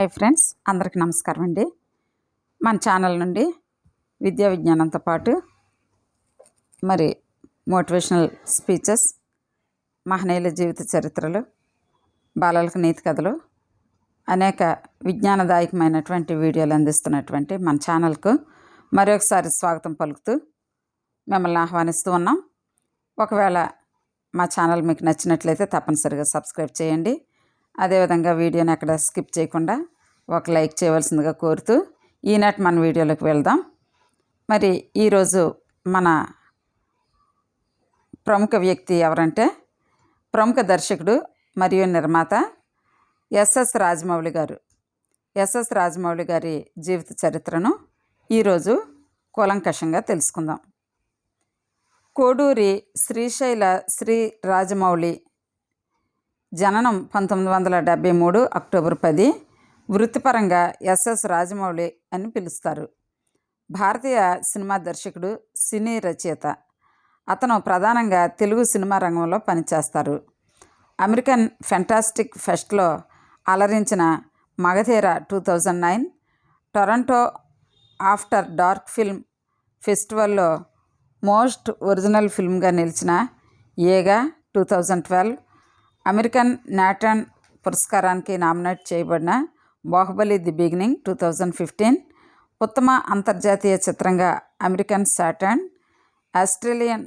Hi friends అందరికీ నమస్కారం అండి. మన ఛానల్ నుండి విద్యా విజ్ఞానంతో పాటు మరి మోటివేషనల్ స్పీచెస్ మహనీయుల జీవిత చరిత్రలు బాలలకు నీతి కథలు అనేక విజ్ఞానదాయకమైనటువంటి వీడియోలు అందిస్తున్నటువంటి మన ఛానల్కు మరొకసారి స్వాగతం పలుకుతూ మిమ్మల్ని ఆహ్వానిస్తూ ఉన్నాం. ఒకవేళ మా ఛానల్ మీకు నచ్చినట్లయితే తప్పనిసరిగా సబ్స్క్రైబ్ చేయండి. అదేవిధంగా వీడియోని ఎక్కడ స్కిప్ చేయకుండా ఒక లైక్ చేయవలసిందిగా కోరుతూ ఈనాటి మన వీడియోలోకి వెళ్దాం. మరి ఈరోజు మన ప్రముఖ వ్యక్తి ఎవరంటే ప్రముఖ దర్శకుడు మరియు నిర్మాత ఎస్ఎస్ రాజమౌళి గారు. ఎస్ఎస్ రాజమౌళి గారి జీవిత చరిత్రను ఈరోజు కూలంకషంగా తెలుసుకుందాం. కోడూరి శ్రీశైల శ్రీ రాజమౌళి జననం పంతొమ్మిది వందల డెబ్భై మూడు అక్టోబర్ పది వృత్తిపరంగా ఎస్ఎస్ రాజమౌళి అని పిలుస్తారు. భారతీయ సినిమా దర్శకుడు సినీ రచయిత. అతను ప్రధానంగా తెలుగు సినిమా రంగంలో పనిచేస్తారు. అమెరికన్ ఫెంటాస్టిక్ ఫెస్ట్లో అలరించిన Magadheera two thousand nine Toronto after dark film ఫెస్టివల్లో most original ఫిల్మ్గా నిలిచిన Eega two thousand twelve American నాటన్ పురస్కారానికి నామినేట్ చేయబడిన Baahubali the beginning two thousand fifteen ఉత్తమ అంతర్జాతీయ చిత్రంగా American Saturn Australian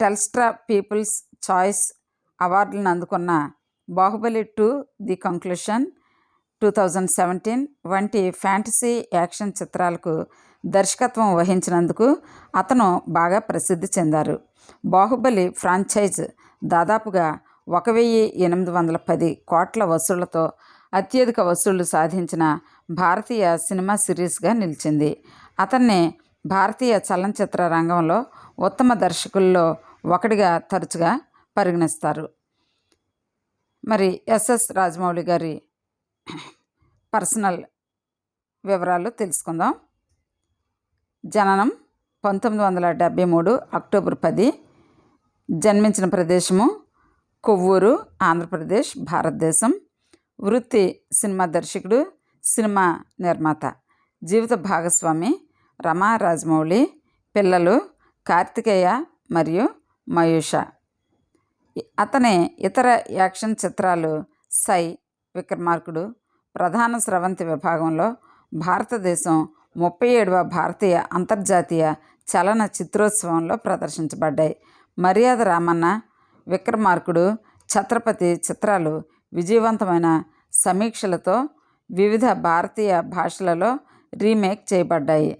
Telstra people's choice అవార్డులను అందుకున్న Baahubali two the conclusion two thousand seventeen వంటి ఫ్యాంటసీ యాక్షన్ చిత్రాలకు దర్శకత్వం వహించినందుకు అతను బాగా ప్రసిద్ధి చెందారు. బాహుబలి ఫ్రాంచైజ్ దాదాపుగా ఒక వెయ్యి ఎనిమిది వందల పది కోట్ల వసూళ్ళతో అత్యధిక వసూళ్ళు సాధించిన భారతీయ సినిమా సిరీస్గా నిలిచింది. అతన్ని భారతీయ చలనచిత్ర రంగంలో ఉత్తమ దర్శకుల్లో ఒకటిగా తరచుగా పరిగణిస్తారు. మరి ఎస్ఎస్ రాజమౌళి గారి పర్సనల్ వివరాలు తెలుసుకుందాం. జననం పంతొమ్మిది వందల డెబ్భై మూడు అక్టోబర్ పది. జన్మించిన ప్రదేశము కొవ్వూరు ఆంధ్రప్రదేశ్ భారతదేశం. వృత్తి సినిమా దర్శకుడు సినిమా నిర్మాత. జీవిత భాగస్వామి రమా రాజమౌళి. పిల్లలు కార్తికేయ మరియు మయూష. అతని ఇతర యాక్షన్ చిత్రాలు సై విక్రమార్కుడు. ప్రధాన స్రవంతి విభాగంలో భారతదేశం ముప్పై ఏడవ భారతీయ అంతర్జాతీయ చలన చిత్రోత్సవంలో ప్రదర్శించబడ్డాయి. మర్యాద రామన్న విక్రమార్కుడు ఛత్రపతి చిత్రాలు విజయవంతమైన సమీక్షలతో వివిధ భారతీయ భాషలలో రీమేక్ చేయబడ్డాయి.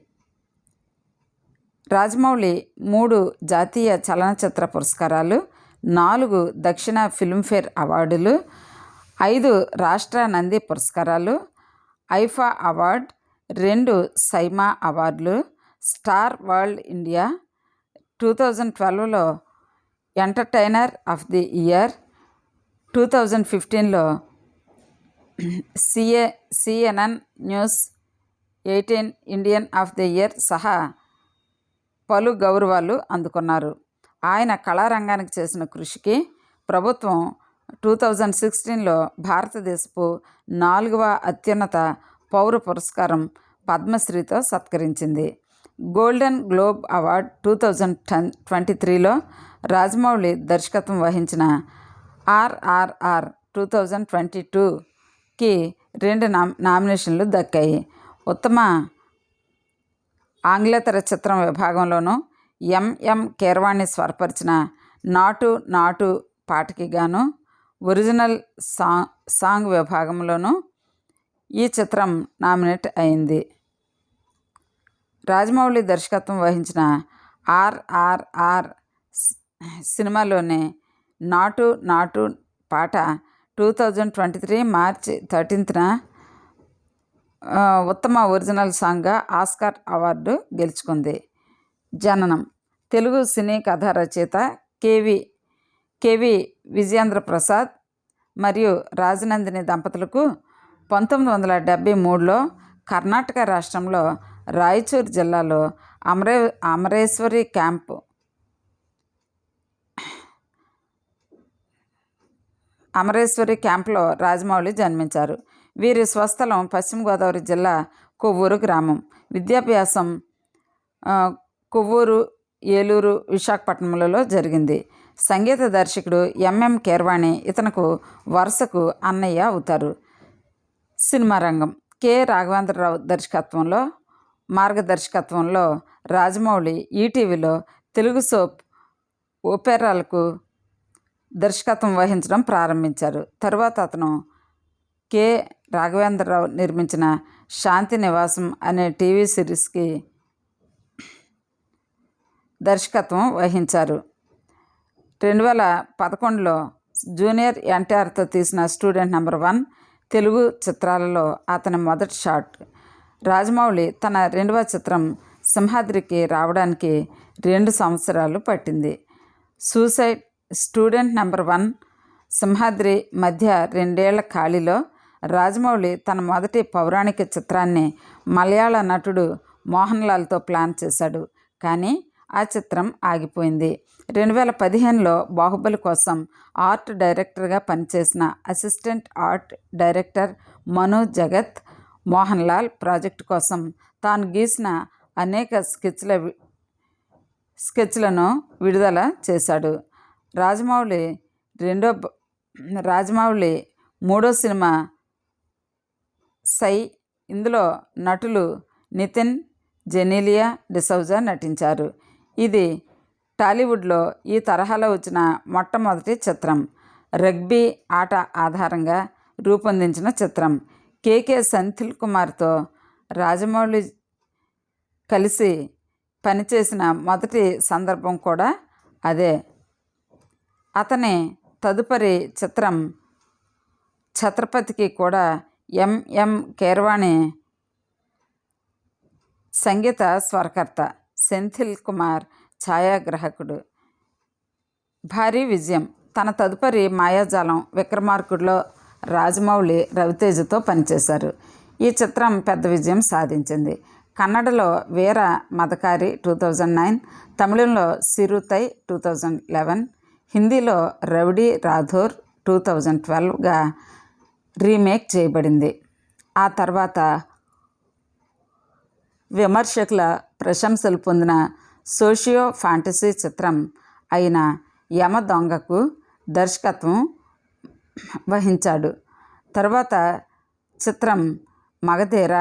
రాజమౌళి మూడు జాతీయ చలనచిత్ర పురస్కారాలు నాలుగు దక్షిణ ఫిల్మ్ఫేర్ అవార్డులు ఐదు రాష్ట్ర నంది పురస్కారాలు ఐఫా అవార్డ్ రెండు సైమా అవార్డులు Star World India two thousand ట్వెల్వ్లో entertainer of the year two thousand ఫిఫ్టీన్లో CA CNN news eighteen Indian of the year సహా పలు గౌరవాలు అందుకున్నారు. ఆయన కళారంగానికి చేసిన కృషికి ప్రభుత్వం టూ థౌజండ్ సిక్స్టీన్లో భారతదేశపు నాలుగవ అత్యున్నత పౌర పురస్కారం పద్మశ్రీతో సత్కరించింది. Golden globe award two thousand ten twenty త్రీలో రాజమౌళి దర్శకత్వం వహించిన ఆర్ఆర్ఆర్ టూ థౌజండ్ ట్వంటీ టూకి రెండు నామ్ నామినేషన్లు దక్కాయి. ఉత్తమ ఆంగ్లేతర చిత్రం విభాగంలోనూ ఎంఎం కీరవాణి స్వరపరిచిన నాటు నాటు పాటకి గాను ఒరిజినల్ సాంగ్ సాంగ్ విభాగంలోనూ ఈ చిత్రం నామినేట్ అయింది. రాజమౌళి దర్శకత్వం వహించిన ఆర్ఆర్ఆర్ సినిమాలోని నాటు నాటు పాట two thousand twenty three March థర్టీన్త్న ఉత్తమ ఒరిజినల్ సాంగ్గా ఆస్కార్ అవార్డు గెలుచుకుంది. జననం. తెలుగు సినీ కథ రచయిత కేవి కేవి విజయేంద్ర ప్రసాద్ మరియు రాజనందిని దంపతులకు పంతొమ్మిది వందల డెబ్భై మూడులో కర్ణాటక రాష్ట్రంలో రాయచూర్ జిల్లాలో అమరే అమరేశ్వరి క్యాంపు అమరేశ్వరి క్యాంప్లో రాజమౌళి జన్మించారు. వీరి స్వస్థలం పశ్చిమ గోదావరి జిల్లా కొవ్వూరు గ్రామం. విద్యాభ్యాసం కొవ్వూరు ఏలూరు విశాఖపట్నంలలో జరిగింది. సంగీత దర్శకుడు ఎంఎం కీర్వాణి ఇతనకు వరుసకు అన్నయ్య అవుతారు. సినిమా రంగం. కె. రాఘవేంద్రరావు దర్శకత్వంలో మార్గదర్శకత్వంలో రాజమౌళి ఈటీవీలో తెలుగు సోప్ ఓపెరాలకు దర్శకత్వం వహించడం ప్రారంభించారు. తరువాత అతను కె. రాఘవేంద్రరావు నిర్మించిన శాంతి నివాసం అనే టీవీ సిరీస్కి దర్శకత్వం వహించారు. రెండు వేల పదకొండులో జూనియర్ ఎన్టీఆర్తో తీసిన స్టూడెంట్ నెంబర్ వన్ తెలుగు చిత్రాలలో అతని మొదటి షాట్. రాజమౌళి తన రెండవ చిత్రం సింహాద్రికి రావడానికి రెండు సంవత్సరాలు పట్టింది. Suicide student number one Simhadri మధ్య రెండేళ్ళ ఖాళీలో రాజమౌళి తన మొదటి పౌరాణిక చిత్రాన్ని మలయాళ నటుడు మోహన్ లాల్తో ప్లాన్ చేశాడు. కానీ ఆ చిత్రం ఆగిపోయింది. రెండు వేల పదిహేనులో బాహుబలి కోసం ఆర్ట్ డైరెక్టర్గా పనిచేసిన అసిస్టెంట్ ఆర్ట్ డైరెక్టర్ మను జగత్ మోహన్ లాల్ ప్రాజెక్ట్ కోసం తాను గీసిన అనేక స్కెచ్ల స్కెచ్లను విడుదల చేశాడు. రాజమౌళి రెండో రాజమౌళి మూడో సినిమా సై ఇందులో నటులు నితిన్ జెనీలియా డిసౌజా నటించారు. ఇది టాలీవుడ్లో ఈ తరహాలో వచ్చిన మొట్టమొదటి చిత్రం. రగ్బీ ఆట ఆధారంగా రూపొందించిన చిత్రం. కేకే సంథిల్ కుమార్తో రాజమౌళి కలిసి పనిచేసిన మొదటి సందర్భం కూడా అదే. అతని తదుపరి చిత్రం ఛత్రపతికి కూడా ఎంఎం కీరవాణి సంగీత స్వరకర్త సెంథిల్ కుమార్ ఛాయాగ్రాహకుడు. భారీ విజయం. తన తదుపరి మాయాజాలం విక్రమార్కుడిలో రాజమౌళి రవితేజతో పనిచేశారు. ఈ చిత్రం పెద్ద విజయం సాధించింది. కన్నడలో Veera Madakari two thousand nine తమిళంలో సిరుతై టూ థౌజండ్ లెవెన్ హిందీలో రౌడీ రాథోర్ టూ థౌజండ్ ట్వెల్వ్గా రీమేక్ చేయబడింది. ఆ తర్వాత విమర్శకుల ప్రశంసలు పొందిన సోషియో ఫ్యాంటసీ చిత్రం అయిన యమ దొంగకు దర్శకత్వం వహించాడు. తర్వాత చిత్రం మగధీర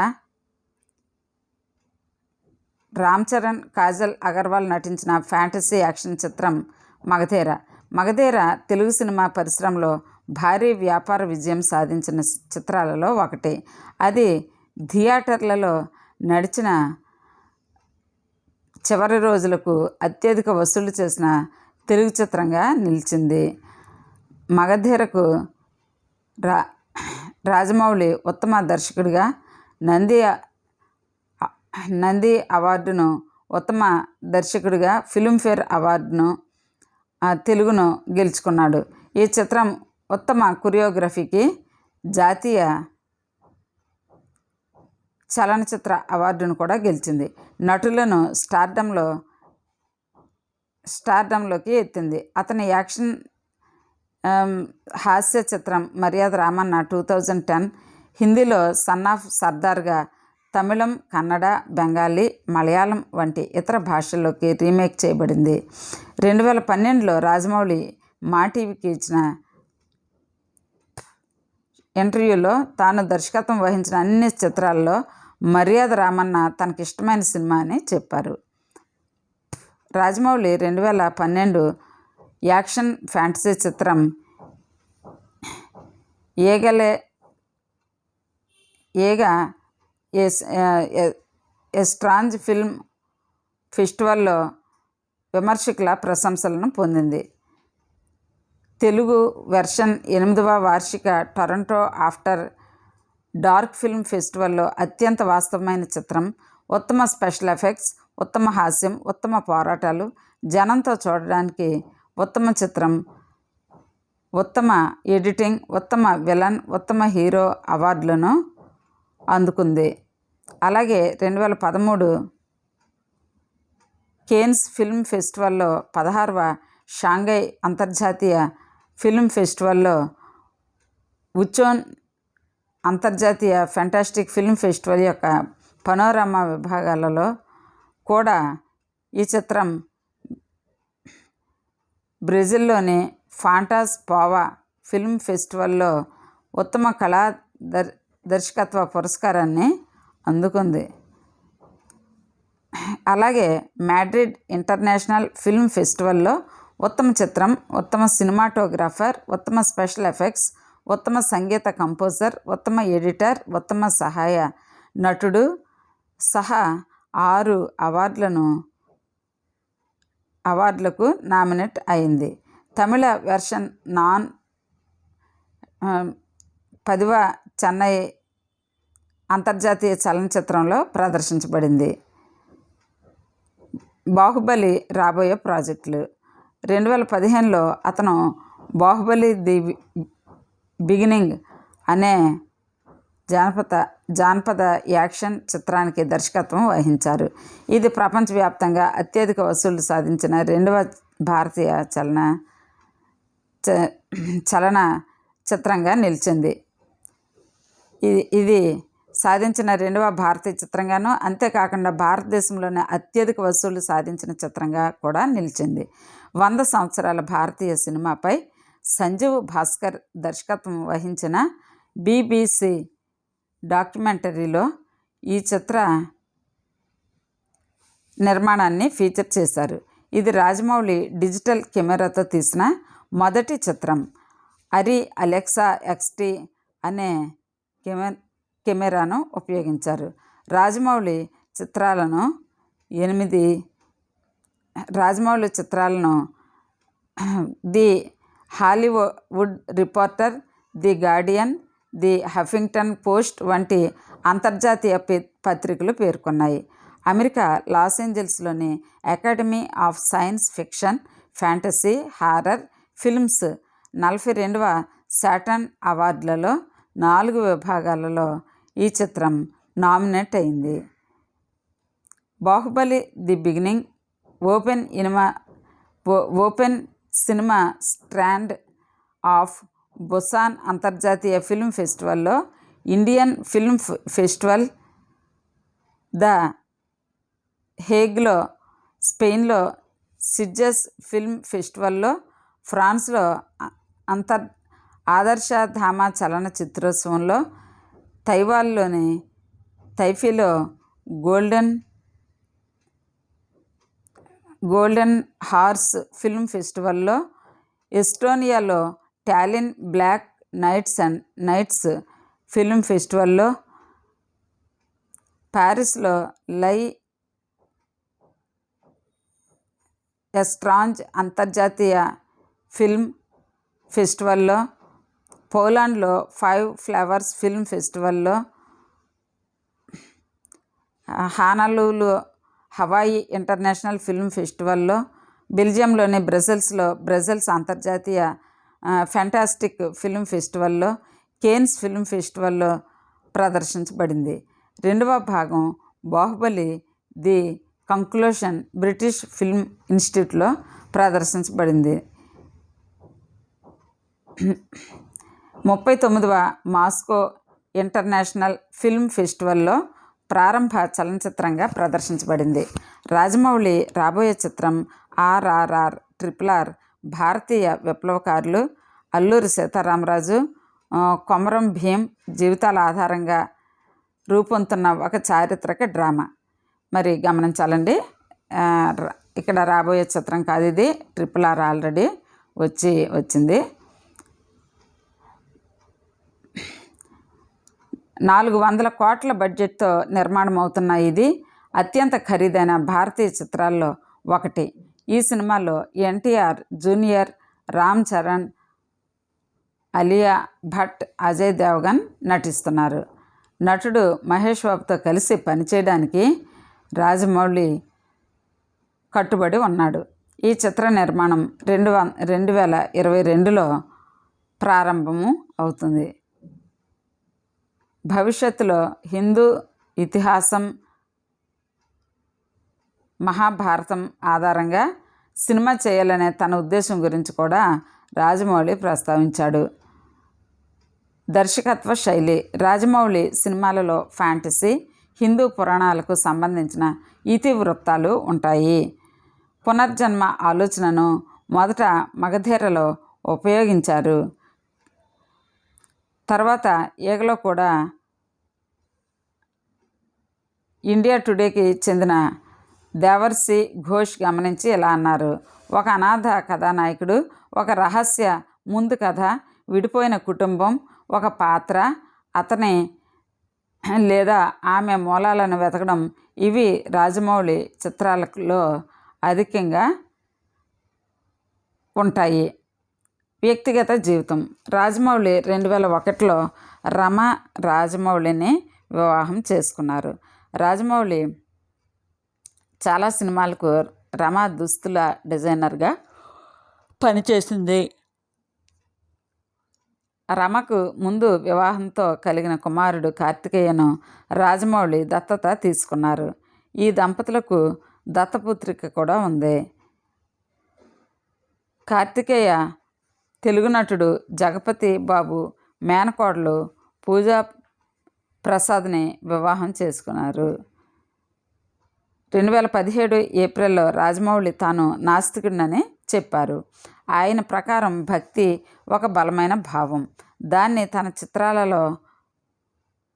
రామ్ చరణ్ కాజల్ అగర్వాల్ నటించిన ఫ్యాంటసీ యాక్షన్ చిత్రం మగధీర. మగధీర తెలుగు సినిమా పరిశ్రమలో భారీ వ్యాపార విజయం సాధించిన చిత్రాలలో ఒకటి. అది థియేటర్లలో నడిచిన చివరి రోజులకు అత్యధిక వసూలు చేసిన తెలుగు చిత్రంగా నిలిచింది. మగధీరకు రా రాజమౌళి ఉత్తమ దర్శకుడిగా నంది నంది అవార్డును ఉత్తమ దర్శకుడిగా ఫిల్మ్ఫేర్ అవార్డును తెలుగును గెలుచుకున్నాడు. ఈ చిత్రం ఉత్తమ కొరియోగ్రఫీకి జాతీయ చలనచిత్ర అవార్డును కూడా గెలిచింది. నటులను స్టార్డంలో స్టార్డంలోకి ఎత్తింది. అతని యాక్షన్ హాస్య చిత్రం Maryada Ramanna two thousand ten హిందీలో సన్ ఆఫ్ సర్దార్గా తమిళం కన్నడ బెంగాలీ మలయాళం వంటి ఇతర భాషల్లోకి రీమేక్ చేయబడింది. రెండు వేల పన్నెండులో రాజమౌళి మా టీవీకి ఇచ్చిన ఇంటర్వ్యూలో తాను దర్శకత్వం వహించిన అన్ని చిత్రాల్లో మర్యాద రామన్న తనకిష్టమైన సినిమా అని చెప్పారు. రాజమౌళి రెండు వేల పన్నెండు యాక్షన్ ఫ్యాంటసీ చిత్రం ఏగలే ఏగా ఎస్ స్ట్రాంజ్ ఫిల్మ్ ఫెస్టివల్లో విమర్శకుల ప్రశంసలను పొందింది. తెలుగు వెర్షన్ ఎనిమిదవ వార్షిక టొరంటో ఆఫ్టర్ డార్క్ ఫిల్మ్ ఫెస్టివల్లో అత్యంత వాస్తవమైన చిత్రం ఉత్తమ స్పెషల్ ఎఫెక్ట్స్ ఉత్తమ హాస్యం ఉత్తమ పోరాటాలు జనంతో చూడడానికి ఉత్తమ చిత్రం ఉత్తమ ఎడిటింగ్ ఉత్తమ విలన్ ఉత్తమ హీరో అవార్డులను అందుకుంది. అలాగే రెండు వేల పదమూడు కేన్స్ ఫిల్మ్ ఫెస్టివల్లో పదహారవ షాంఘై అంతర్జాతీయ ఫిల్మ్ ఫెస్టివల్లో ఉచోన్ అంతర్జాతీయ ఫెంటాస్టిక్ ఫిల్మ్ ఫెస్టివల్ యొక్క పనోరమా విభాగాలలో కూడా ఈ చిత్రం బ్రెజిల్లోని ఫాంటాస్ పోవా ఫిల్మ్ ఫెస్టివల్లో ఉత్తమ కళా దర్ దర్శకత్వ పురస్కారాన్ని అందుకుంది. అలాగే మ్యాడ్రిడ్ ఇంటర్నేషనల్ ఫిల్మ్ ఫెస్టివల్లో ఉత్తమ చిత్రం ఉత్తమ సినిమాటోగ్రాఫర్ ఉత్తమ స్పెషల్ ఎఫెక్ట్స్ ఉత్తమ సంగీత కంపోజర్ ఉత్తమ ఎడిటర్ ఉత్తమ సహాయ నటుడు సహా ఆరు అవార్డులను అవార్డులకు నామినేట్ అయింది. తమిళ వెర్షన్ నాన్ పదివ చెన్నై అంతర్జాతీయ చలనచిత్రంలో ప్రదర్శించబడింది. బాహుబలి రాబోయే ప్రాజెక్టులు. రెండు వేల పదిహేనులో అతను బాహుబలి ది బిగినింగ్ అనే జానపద జానపద యాక్షన్ చిత్రానికి దర్శకత్వం వహించారు. ఇది ప్రపంచవ్యాప్తంగా అత్యధిక వసూళ్ళు సాధించిన రెండవ భారతీయ చలన చ చలన చిత్రంగా నిలిచింది. ఇది ఇది సాధించిన రెండవ భారతీయ చిత్రంగాను అంతేకాకుండా భారతదేశంలోనే అత్యధిక వసూళ్ళు సాధించిన చిత్రంగా కూడా నిలిచింది. వంద సంవత్సరాల భారతీయ సినిమాపై సంజీవ్ భాస్కర్ దర్శకత్వం వహించిన బీబీసీ డాక్యుమెంటరీలో ఈ చిత్ర నిర్మాణాన్ని ఫీచర్ చేశారు. ఇది రాజమౌళి డిజిటల్ కెమెరాతో తీసిన మొదటి చిత్రం. అరి అలెక్సా ఎక్స్టీ అనే కెమె కెమెరాను ఉపయోగించారు. రాజమౌళి చిత్రాలను ఎనిమిది రాజమౌళి చిత్రాలను the Hollywood Reporter the Guardian the Huffington Post వంటి అంతర్జాతీయ పత్రికలు పేర్కొన్నాయి. America Los ఏంజల్స్లోని academy of science fiction fantasy horror films నలభై రెండవ సాటర్న్ అవార్డులలో నాలుగు విభాగాలలో ఈ చిత్రం నామినేట్ అయింది. Baahubali the beginning open enema open cinema strand of Busan అంతర్జాతీయ ఫిల్మ్ ఫెస్టివల్లో ఇండియన్ ఫిల్మ్ ఫెస్టివల్ ద హేగ్లో స్పెయిన్లో సిడ్జస్ ఫిల్మ్ ఫెస్టివల్లో ఫ్రాన్స్లో అంతర్ ఆదర్శ ధామ చలన చిత్రోత్సవంలో తైవాన్లోని తైఫీలో గోల్డెన్ గోల్డెన్ హార్స్ ఫిల్మ్ ఫెస్టివల్లో ఎస్టోనియాలో Tallinn black nights and nights film ఫెస్టివల్లో ప్యారిస్లో లై ఎస్ట్రాంజ్ అంతర్జాతీయ ఫిల్మ్ ఫెస్టివల్లో పోలాండ్లో ఫైవ్ ఫ్లవర్స్ ఫిల్మ్ ఫెస్టివల్లో హానలూలు హవాయి ఇంటర్నేషనల్ ఫిల్మ్ ఫెస్టివల్లో బెల్జియంలోని బ్రెజిల్స్లో బ్రెజిల్స్ అంతర్జాతీయ ఫ్యాంటాస్టిక్ ఫిల్మ్ ఫెస్టివల్లో కేన్స్ ఫిల్మ్ ఫెస్టివల్లో ప్రదర్శించబడింది. రెండవ భాగం Baahubali the conclusion British film ఇన్స్టిట్యూట్లో ప్రదర్శించబడింది. ముప్పై తొమ్మిదవ మాస్కో ఇంటర్నేషనల్ ఫిల్మ్ ఫెస్టివల్లో ప్రారంభ చలనచిత్రంగా ప్రదర్శించబడింది. రాజమౌళి రాబోయే చిత్రం ఆర్ఆర్ఆర్ ట్రిపుల్ ఆర్ భారతీయ విప్లవకారులు అల్లూరి సీతారామరాజు కొమరం భీం జీవితాల ఆధారంగా రూపొందుతున్న ఒక చారిత్రక డ్రామా. మరి గమనించాలండి ఇక్కడ రాబోయే చిత్రం కాదు ఇది ట్రిపుల్ ఆర్ ఆల్రెడీ వచ్చి వచ్చింది. నాలుగు వందల కోట్ల బడ్జెట్తో నిర్మాణం అవుతున్న ఇది అత్యంత ఖరీదైన భారతీయ చిత్రాల్లో ఒకటి. ఈ సినిమాలో ఎన్టీఆర్ జూనియర్ రామ్ చరణ్ అలియా భట్ అజయ్ దేవగన్ నటిస్తున్నారు. నటుడు మహేష్ బాబుతో కలిసి పనిచేయడానికి రాజమౌళి కట్టుబడి ఉన్నాడు. ఈ చిత్ర నిర్మాణం రెండు వ రెండు వేల ఇరవై రెండులో ప్రారంభము అవుతుంది. భవిష్యత్తులో హిందూ ఇతిహాసం మహాభారతం ఆధారంగా సినిమా చేయాలనే తన ఉద్దేశం గురించి కూడా రాజమౌళి ప్రస్తావించాడు. దర్శకత్వ శైలి రాజమౌళి సినిమాలలో ఫ్యాంటసీ హిందూ పురాణాలకు సంబంధించిన ఇతివృత్తాలు ఉంటాయి. పునర్జన్మ ఆలోచనను మొదట మగధీరలో ఉపయోగించారు. తర్వాత ఈగలో కూడా ఇండియా టుడేకి చెందిన దేవర్సి ఘోష్ గమనించి ఇలా అన్నారు. ఒక అనాథ కథానాయకుడు ఒక రహస్య ముందు కథ విడిపోయిన కుటుంబం ఒక పాత్ర అతని లేదా ఆమె మూలాలను వెతకడం ఇవి రాజమౌళి చిత్రాలలో అధికంగా ఉంటాయి. వ్యక్తిగత జీవితం. రాజమౌళి రెండు వేల ఒకటిలో రమ రాజమౌళిని వివాహం చేసుకున్నారు. రాజమౌళి చాలా సినిమాలకు రమ దుస్తుల డిజైనర్గా పనిచేసింది. రమకు ముందు వివాహంతో కలిగిన కుమారుడు కార్తికేయను రాజమౌళి దత్తత తీసుకున్నారు. ఈ దంపతులకు దత్తపుత్రిక కూడా ఉంది. కార్తికేయ తెలుగు నటుడు జగపతి బాబు మేనకోడలు పూజా ప్రసాద్ని వివాహం చేసుకున్నారు. రెండు వేల పదిహేడు ఏప్రిల్లో రాజమౌళి తాను నాస్తికుడినని చెప్పారు. ఆయన ప్రకారం భక్తి ఒక బలమైన భావం. దాన్ని తన చిత్రాలలో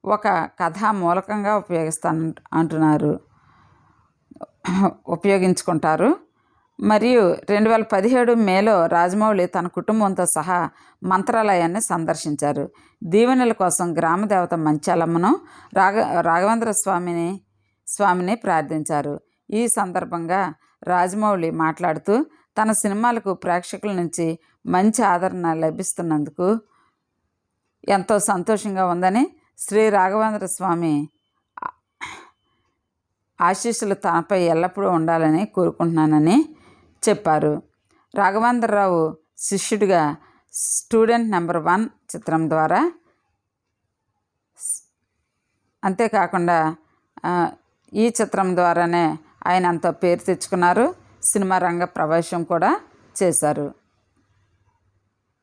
ఒక కథా మూలకంగా ఉపయోగిస్తాను అంటున్నారు ఉపయోగించుకుంటారు. మరియు రెండు వేల పదిహేడు మేలో రాజమౌళి తన కుటుంబంతో సహా మంత్రాలయాన్ని సందర్శించారు. దీవెనల కోసం గ్రామదేవత మంచాలమ్మను రాఘ రాఘవేంద్ర స్వామిని స్వామిని ప్రార్థించారు. ఈ సందర్భంగా రాజమౌళి మాట్లాడుతూ తన సినిమాలకు ప్రేక్షకుల నుంచి మంచి ఆదరణ లభిస్తున్నందుకు ఎంతో సంతోషంగా ఉందని శ్రీ రాఘవేంద్ర స్వామి ఆశీస్సులు తనపై ఎల్లప్పుడూ ఉండాలని కోరుకుంటున్నానని చెప్పారు. రాఘవేంద్రరావు శిష్యుడిగా స్టూడెంట్ నెంబర్ వన్ చిత్రం ద్వారా అంతేకాకుండా ఈ చిత్రం ద్వారానే ఆయన అంత పేరు తెచ్చుకున్నారు. సినిమా రంగ ప్రవేశం కూడా చేశారు.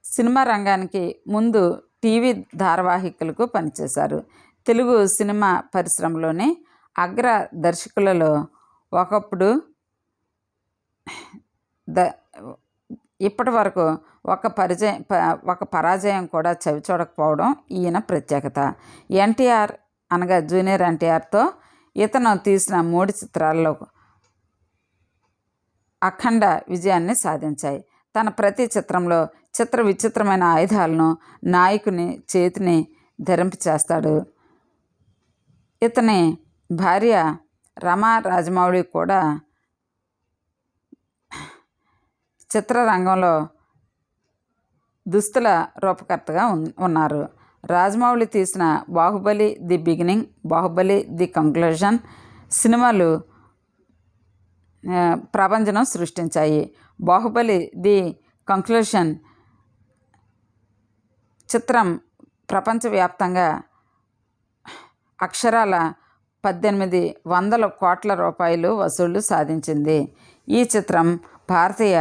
సినిమా రంగానికి ముందు టీవీ ధారావాహికలకు పనిచేశారు. తెలుగు సినిమా పరిశ్రమలోని అగ్ర దర్శకులలో ఒకప్పుడు ద ఇప్పటి వరకు ఒక పరిచయం ఒక పరాజయం కూడా చవి చూడకపోవడం ఈయన ప్రత్యేకత. ఎన్టీఆర్ అనగా జూనియర్ ఎన్టీఆర్తో ఇతను తీసిన మూడు చిత్రాల్లో అఖండ విజయాన్ని సాధించాయి. తన ప్రతి చిత్రంలో చిత్ర విచిత్రమైన ఆయుధాలను నాయకుని చేతిని ధరింప చేస్తాడు. ఇతని భార్య రమా రాజమౌళి కూడా చిత్రరంగంలో దుస్తుల రూపకర్తగా ఉన్నారు. రాజమౌళి తీసిన Baahubali the beginning Baahubali the conclusion సినిమాలు ప్రపంచం సృష్టించాయి. బాహుబలి ది కంక్లూషన్ చిత్రం ప్రపంచవ్యాప్తంగా అక్షరాల పద్దెనిమిది వందల కోట్ల రూపాయలు వసూళ్ళు సాధించింది. ఈ చిత్రం భారతీయ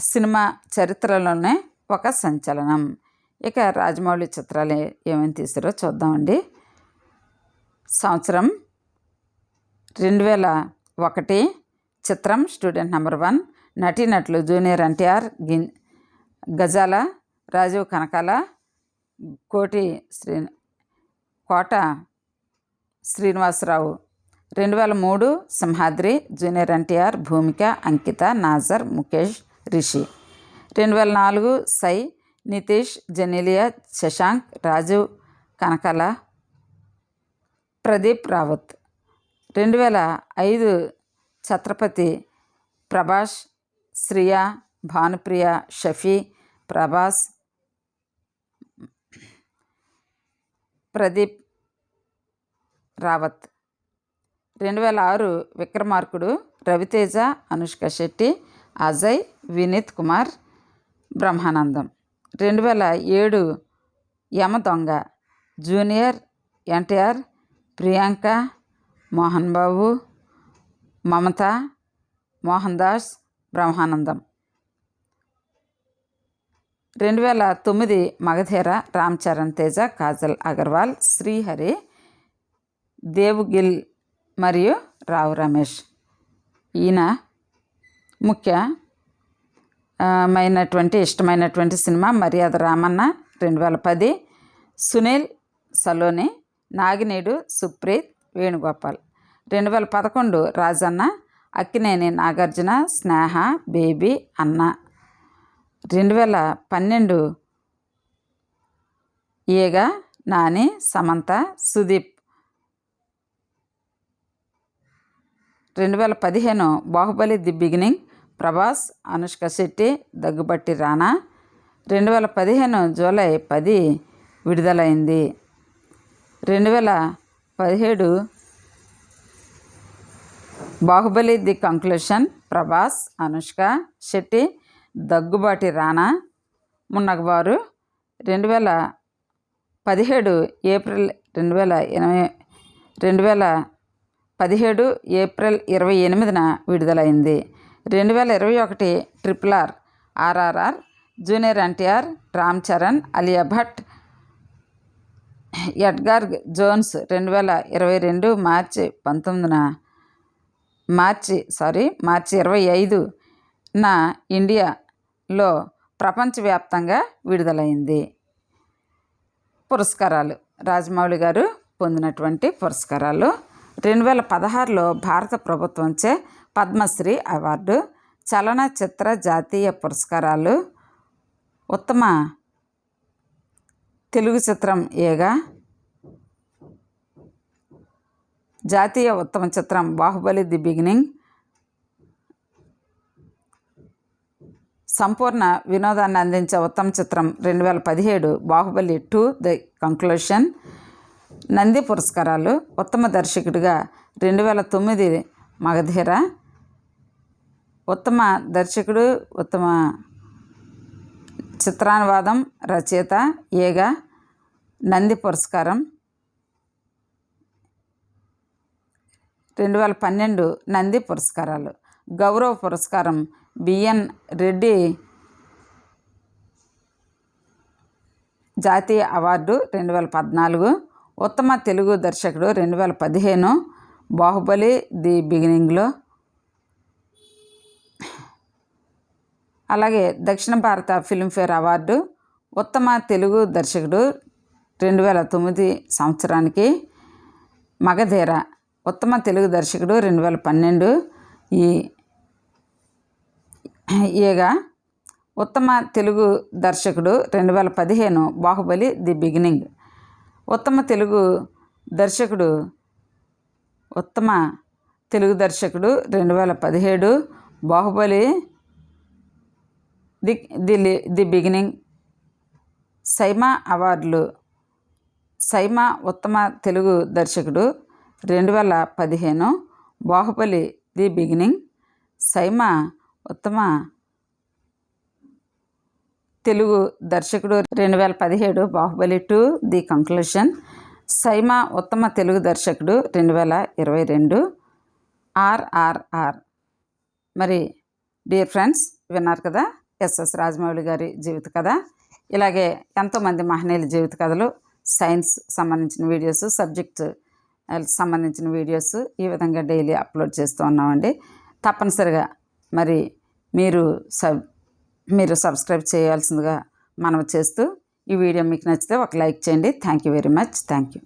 సినిమా చరిత్రలోనే ఒక సంచలనం. ఇక రాజమౌళి చిత్రాలు ఏమేమి తీసారో చూద్దామండి. సంవత్సరం రెండు వేల ఒకటి చిత్రం స్టూడెంట్ నెంబర్ వన్. నటీనటులు జూనియర్ ఎన్టీఆర్ గిన్ గజాల రాజీవ్ కనకాల కోటి శ్రీ కోట శ్రీనివాసరావు. రెండు వేల మూడు సింహాద్రి జూనియర్ ఎన్టీఆర్ భూమిక అంకిత నాజర్ ముఖేష్ రిషి. రెండు వేల నాలుగు సై నితీష్ జెనిలియా శశాంక్ రాజు కనకల ప్రదీప్ రావత్. రెండు వేల ఐదు ఛత్రపతి ప్రభాష్ శ్రియా భానుప్రియ షఫీ ప్రభాస్ ప్రదీప్ రావత్. రెండు వేల ఆరు విక్రమార్కుడు రవితేజ అనుష్క శెట్టి అజయ్ వినీత్ కుమార్ బ్రహ్మానందం. రెండు వేల ఏడు యమ దొంగ. జూనియర్ ఎన్టీఆర్ ప్రియాంక మోహన్ బాబు మమత మోహన్ దాస్ బ్రహ్మానందం. రెండు వేల తొమ్మిది మగధీర రామ్ చరణ్ తేజ కాజల్ అగర్వాల్ శ్రీహరి దేవ్గిల్ మరియు రావు రమేష్. ఈయన ముఖ్యమైనటువంటి ఇష్టమైనటువంటి సినిమా మర్యాద రామన్న రెండు వేల పది. సునీల్ సలోని నాగినేడు సుప్రీత్ వేణుగోపాల్. రెండు వేల పదకొండు రాజన్న అక్కినేని నాగార్జున స్నేహ బేబీ అన్న. రెండు వేల పన్నెండు ఏగా నాని సమంత సుదీప్. రెండు వేల పదిహేను బాహుబలి ది బిగినింగ్ ప్రభాస్ అనుష్క శెట్టి దగ్గుబట్టి రానా రెండు వేల పదిహేను జూలై పది విడుదలైంది. రెండు వేల పదిహేడు బాహుబలి ది కంక్లూషన్ ప్రభాస్ అనుష్క శెట్టి దగ్గుబాటి రానా మున్నగవారు రెండు వేల పదిహేడు ఏప్రిల్ రెండు వేల ఎనభై రెండు వేల పదిహేడు ఏప్రిల్ ఇరవై ఎనిమిదిన విడుదలైంది. రెండు వేల ఇరవై ఒకటి triple R RRR junior NTR Ram Charan Alia Bhatt Edgar Jones రెండు వేల ఇరవై రెండు మార్చి పంతొమ్మిదిన మార్చి సారీ మార్చి ఇరవై ఐదు నా ఇండియాలో ప్రపంచవ్యాప్తంగా విడుదలైంది. పురస్కారాలు రాజమౌళి గారు పొందినటువంటి పురస్కారాలు. రెండు వేల పదహారులో భారత ప్రభుత్వంచే పద్మశ్రీ అవార్డు చలనచిత్ర జాతీయ పురస్కారాలు ఉత్తమ తెలుగు చిత్రం ఏగా జాతీయ ఉత్తమ చిత్రం బాహుబలి ది బిగినింగ్ సంపూర్ణ వినోదాన్ని అందించే ఉత్తమ చిత్రం రెండు వేల పదిహేడు Baahubali two the conclusion Nandi పురస్కారాలు ఉత్తమ దర్శకుడిగా రెండు వేల తొమ్మిది మగధీర ఉత్తమ దర్శకుడు ఉత్తమ చిత్రానువాదం రచయిత ఏగా నంది పురస్కారం. రెండు వేల పన్నెండు నంది పురస్కారాలు. గౌరవ పురస్కారం బిఎన్ రెడ్డి జాతీయ అవార్డు రెండు వేల పద్నాలుగు. ఉత్తమ తెలుగు దర్శకుడు రెండు వేల పదిహేను. బాహుబలి ది బిగినింగ్లో అలాగే దక్షిణ భారత ఫిల్మ్ఫేర్ అవార్డు ఉత్తమ తెలుగు దర్శకుడు రెండు వేల తొమ్మిది సంవత్సరానికి మగధీర ఉత్తమ తెలుగు దర్శకుడు రెండు వేల పన్నెండు ఈ ఏగా ఉత్తమ తెలుగు దర్శకుడు రెండు వేల పదిహేను బాహుబలి ది బిగినింగ్. ఉత్తమ తెలుగు దర్శకుడు ఉత్తమ తెలుగు దర్శకుడు రెండు వేల పదిహేడు Baahubali the the the beginning. SIIMA అవార్డులు. సైమా ఉత్తమ తెలుగు దర్శకుడు. రెండు వేల పదిహేను. Baahubali the beginning. సైమా ఉత్తమ తెలుగు దర్శకుడు. రెండు వేల పదిహేడు Baahubali two the conclusion. SIIMA ఉత్తమ తెలుగు దర్శకుడు. రెండు వేల ఇరవై రెండు. ఆర్ఆర్ఆర్ మరి డియర్ ఫ్రెండ్స్ విన్నారు కదా? ఎస్ఎస్ రాజమౌళి గారి జీవిత కథ. ఇలాగే ఎంతోమంది మహనీయుల జీవిత కథలు సైన్స్ సంబంధించిన వీడియోస్ సబ్జెక్ట్ సంబంధించిన వీడియోస్ ఈ విధంగా డైలీ అప్లోడ్ చేస్తూ ఉన్నామండి. తప్పనిసరిగా మరి మీరు సబ్ మీరు సబ్స్క్రైబ్ చేయాల్సిందిగా మనం చేస్తూ ఈ వీడియో మీకు నచ్చితే ఒక లైక్ చేయండి. Thank you very much. Thank you.